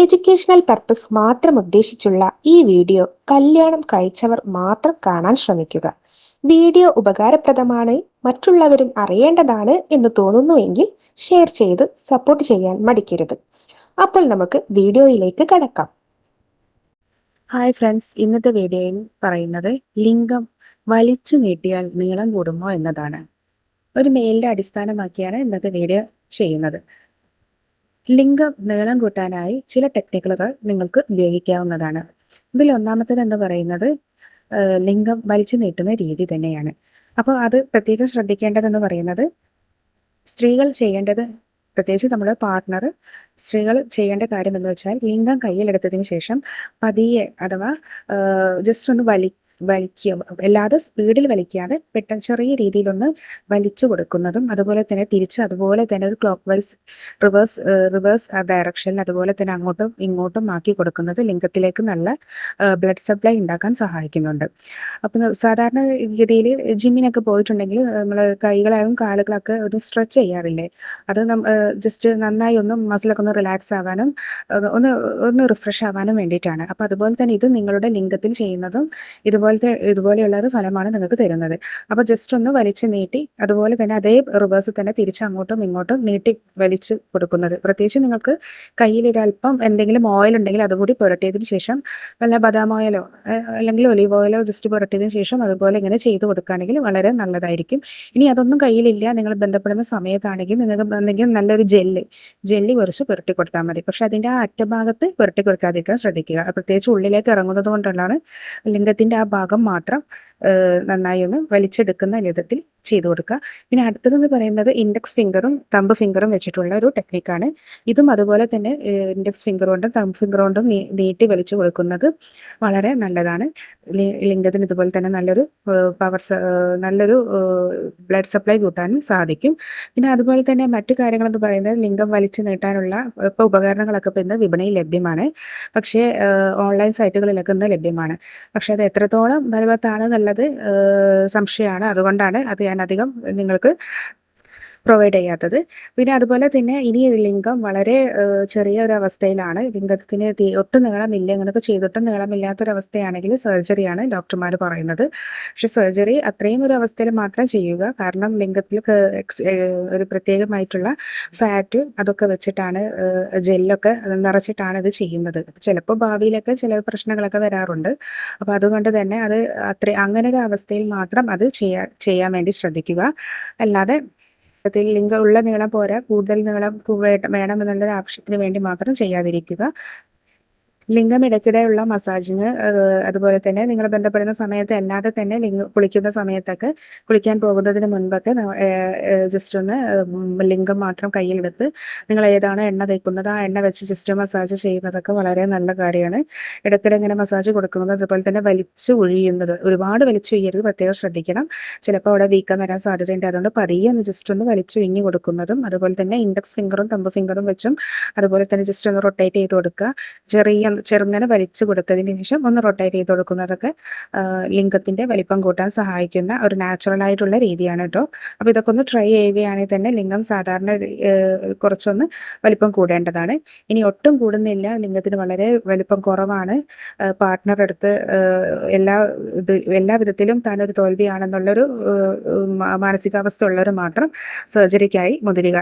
Educational purpose മാത്രം ഉദ്ദേശിച്ചുള്ള ഈ video കല്യാണം കഴിച്ചവർ മാത്രം കാണാൻ ശ്രമിക്കുക. വീഡിയോ ഉപകാരപ്രദമാണ് മറ്റുള്ളവരും അറിയേണ്ടതാണ് എന്ന് തോന്നുന്നുവെങ്കിൽ ഷെയർ ചെയ്ത് സപ്പോർട്ട് ചെയ്യാൻ മടിക്കരുത്. അപ്പോൾ നമുക്ക് വീഡിയോയിലേക്ക് കടക്കാം. ഹായ് ഫ്രണ്ട്സ് ഇന്നത്തെ വീഡിയോയിൽ പറയുന്നത് ലിംഗം വലിച്ചു നീട്ടിയാൽ നീളം കൂടുമോ എന്നതാണ്. ഒരു മെയിലിന്റെ അടിസ്ഥാനമാക്കിയാണ് ഇന്നത്തെ വീഡിയോ ചെയ്യുന്നത്. ലിംഗം നീളം കൂട്ടാനായി ചില ടെക്നിക്കുകൾ നിങ്ങൾക്ക് ഉപയോഗിക്കാവുന്നതാണ്. ഇതിൽ ഒന്നാമത്തേത് എന്ന് പറയുന്നത് ലിംഗം വലിച്ചു നീട്ടുന്ന രീതി തന്നെയാണ്. അപ്പോൾ അത് പ്രത്യേകം ശ്രദ്ധിക്കേണ്ടതെന്ന് പറയുന്നത് സ്ത്രീകൾ ചെയ്യേണ്ടത് പ്രത്യേകിച്ച് നമ്മുടെ പാർട്ട്ണർ സ്ത്രീകൾ ചെയ്യേണ്ട കാര്യം എന്ന് വെച്ചാൽ ലിംഗം കയ്യിലെടുത്തതിന് ശേഷം പതിയെ അഥവാ ജസ്റ്റ് ഒന്ന് വലി വലിക്കുക അല്ലാതെ സ്പീഡിൽ വലിക്കാതെ പെട്ടെന്ന് ചെറിയ രീതിയിലൊന്ന് വലിച്ചു കൊടുക്കുന്നതും അതുപോലെ തന്നെ തിരിച്ച് അതുപോലെ തന്നെ ഒരു ക്ലോക്ക് വൈസ് റിവേഴ്സ് റിവേഴ്സ് ഡയറക്ഷനിൽ അതുപോലെ തന്നെ അങ്ങോട്ടും ഇങ്ങോട്ടും ആക്കി കൊടുക്കുന്നത് ലിംഗത്തിലേക്ക് നല്ല ബ്ലഡ് സപ്ലൈ ഉണ്ടാക്കാൻ സഹായിക്കുന്നുണ്ട്. അപ്പം സാധാരണ ഗതിയിൽ ജിമ്മിനൊക്കെ പോയിട്ടുണ്ടെങ്കിൽ നമ്മൾ കൈകളായും കാലുകളൊക്കെ ഒന്ന് സ്ട്രെച്ച് ചെയ്യാറില്ലേ? അത് ജസ്റ്റ് നന്നായി ഒന്ന് മസിലൊക്കെ ഒന്ന് റിലാക്സ് ആവാനും ഒന്ന് ഒന്ന് റിഫ്രഷ് ആവാനും വേണ്ടിയിട്ടാണ്. അപ്പം അതുപോലെ തന്നെ ഇത് നിങ്ങളുടെ ലിംഗത്തിൽ ചെയ്യുന്നതും ഇതുപോലത്തെ ഇതുപോലെയുള്ള ഒരു ഫലമാണ് നിങ്ങൾക്ക് തരുന്നത്. അപ്പോൾ ജസ്റ്റ് ഒന്ന് വലിച്ച് നീട്ടി അതുപോലെ തന്നെ അതേ റിവേഴ്സ് തന്നെ തിരിച്ച് അങ്ങോട്ടും ഇങ്ങോട്ടും നീട്ടി വലിച്ച് കൊടുക്കുന്നത്. പ്രത്യേകിച്ച് നിങ്ങൾക്ക് കയ്യിൽ ഒരല്പം എന്തെങ്കിലും ഓയിൽ ഉണ്ടെങ്കിൽ അതുകൂടി പുരട്ടിയതിന് ശേഷം വല്ല ബദാം ഓയിലോ അല്ലെങ്കിൽ ഒലീവ് ഓയിലോ ജസ്റ്റ് പുരട്ടിയതിന് ശേഷം അതുപോലെ ഇങ്ങനെ ചെയ്ത് കൊടുക്കുകയാണെങ്കിൽ വളരെ നല്ലതായിരിക്കും. ഇനി അതൊന്നും കയ്യിലില്ല നിങ്ങൾ ബന്ധപ്പെടുന്ന സമയത്താണെങ്കിൽ നിങ്ങൾക്ക് എന്തെങ്കിലും നല്ലൊരു ജെല്ല് ജെല്ലി കുറച്ച് പുരട്ടി കൊടുത്താൽ മതി. പക്ഷെ അതിന്റെ ആ അറ്റഭാഗത്ത് പുരട്ടി കൊടുക്കാതിരിക്കാൻ ശ്രദ്ധിക്കുക. പ്രത്യേകിച്ച് ഉള്ളിലേക്ക് ഇറങ്ങുന്നത് കൊണ്ടുള്ളതാണ് ലിംഗത്തിന്റെ ആ ഭാഗം മാത്രം നന്നായി ഒന്ന് വലിച്ചെടുക്കുന്ന വിധത്തിൽ ചെയ്തു കൊടുക്കുക. പിന്നെ അടുത്തതെന്ന് പറയുന്നത് ഇൻഡെക്സ് ഫിംഗറും തമ്പ് ഫിംഗറും വെച്ചിട്ടുള്ള ഒരു ടെക്നിക്കാണ് ഇതും അതുപോലെ തന്നെ ഇൻഡെക്സ് ഫിംഗർ കൊണ്ടും തമ്പ് ഫിംഗർ കൊണ്ടും നീട്ടി വലിച്ചു കൊടുക്കുന്നത് വളരെ നല്ലതാണ്. ലിംഗത്തിന് ഇതുപോലെ തന്നെ നല്ലൊരു പവർ നല്ലൊരു ബ്ലഡ് സപ്ലൈ കൂട്ടാനും സാധിക്കും. പിന്നെ അതുപോലെ തന്നെ മറ്റു കാര്യങ്ങളെന്ന് പറയുന്നത് ലിംഗം വലിച്ചു നീട്ടാനുള്ള ഇപ്പോൾ ഉപകരണങ്ങളൊക്കെ ഇപ്പോൾ ഇന്ന് വിപണിയിൽ ലഭ്യമാണ്. പക്ഷേ ഓൺലൈൻ സൈറ്റുകളിലൊക്കെ ഇന്ന് ലഭ്യമാണ്. പക്ഷേ അത് എത്രത്തോളം ഫലവത്താണെന്നുള്ളത് എന്നുള്ളത് സംശയമാണ്. അതുകൊണ്ടാണ് അത് ഞാൻ അധികം നിങ്ങൾക്ക് പ്രൊവൈഡ് ചെയ്യാത്തത്. പിന്നെ അതുപോലെ തന്നെ ഇനി ലിംഗം വളരെ ചെറിയ ഒരു അവസ്ഥയിലാണ്. ലിംഗത്തിന് ഒട്ടും നീളമില്ല അങ്ങനെയൊക്കെ ചെയ്തിട്ടും നീളമില്ലാത്തൊരവസ്ഥയാണെങ്കിൽ സർജറിയാണ് ഡോക്ടർമാർ പറയുന്നത്. പക്ഷെ സർജറി അത്രയും ഒരു അവസ്ഥയിൽ മാത്രം ചെയ്യുക. കാരണം ലിംഗത്തിൽ ഒരു പ്രത്യേകമായിട്ടുള്ള ഫാറ്റ് അതൊക്കെ വെച്ചിട്ടാണ് ജെല്ലൊക്കെ നിറച്ചിട്ടാണ് ഇത് ചെയ്യുന്നത്. ചിലപ്പോൾ ഭാവിയിലൊക്കെ ചില പ്രശ്നങ്ങളൊക്കെ വരാറുണ്ട്. അപ്പോൾ അതുകൊണ്ട് തന്നെ അത് അത്ര അങ്ങനെ ഒരു അവസ്ഥയിൽ മാത്രം അത് ചെയ്യാൻ വേണ്ടി ശ്രദ്ധിക്കുക. അല്ലാതെ ത്തിൽ ലിംഗം ഉള്ള നീളം പോരാ. കൂടുതൽ നീളം കു- വേ- വേണം എന്നുള്ള ആവശ്യത്തിന് വേണ്ടി മാത്രം ചെയ്യാതിരിക്കുക. ലിംഗം ഇടയ്ക്കിടെയുള്ള മസാജിങ് അതുപോലെ തന്നെ നിങ്ങൾ ബന്ധപ്പെടുന്ന സമയത്ത് അല്ലാതെ തന്നെ ലിംഗ കുളിക്കുന്ന സമയത്തൊക്കെ കുളിക്കാൻ പോകുന്നതിന് മുൻപൊക്കെ ജസ്റ്റ് ഒന്ന് ലിംഗം മാത്രം കയ്യിലെടുത്ത് നിങ്ങൾ ഏതാണ് എണ്ണ തേക്കുന്നത് ആ എണ്ണ വെച്ച് ജസ്റ്റ് മസാജ് ചെയ്യുന്നതൊക്കെ വളരെ നല്ല കാര്യമാണ്. ഇടയ്ക്കിടെ ഇങ്ങനെ മസാജ് കൊടുക്കുന്നത് അതുപോലെ തന്നെ വലിച്ചു ഒഴിയുന്നത് ഒരുപാട് വലിച്ചു ഒഴിയരുത് പ്രത്യേകം ശ്രദ്ധിക്കണം. ചിലപ്പോൾ അവിടെ വീക്കം വരാൻ സാധ്യതയുണ്ട് അതുകൊണ്ട് പതിയെ ഒന്ന് ജസ്റ്റ് ഒന്ന് വലിച്ചു ഒഴിഞ്ഞു കൊടുക്കുന്നതും അതുപോലെ തന്നെ ഇൻഡെക്സ് ഫിംഗറും തമ്പ് ഫിംഗറും വെച്ചും അതുപോലെ തന്നെ ജസ്റ്റ് ഒന്ന് റൊട്ടേറ്റ് ചെയ്ത് കൊടുക്കുക. ചെറിയ ചെറുങ്ങനെ വലിച്ചു കൊടുത്തതിന് ശേഷം ഒന്ന് റൊട്ടേറ്റ് ചെയ്ത് കൊടുക്കുന്നതൊക്കെ ലിംഗത്തിന്റെ വലിപ്പം കൂട്ടാൻ സഹായിക്കുന്ന ഒരു നാച്ചുറൽ ആയിട്ടുള്ള രീതിയാണ് കേട്ടോ അപ്പോൾ ഇതൊക്കെ ഒന്ന് ട്രൈ ചെയ്യുകയാണെങ്കിൽ തന്നെ ലിംഗം സാധാരണ കുറച്ചൊന്ന് വലിപ്പം കൂടേണ്ടതാണ്. ഇനി ഒട്ടും കൂടുന്നില്ല. ലിംഗത്തിന് വളരെ വലിപ്പം കുറവാണ്. പാർട്ട്ണർ എടുത്ത് എല്ലാ ഇത് എല്ലാ വിധത്തിലും താനൊരു തോൽവിയാണെന്നുള്ളൊരു മാനസികാവസ്ഥ ഉള്ളവർ മാത്രം സർജറിക്കായി മുതിരുക.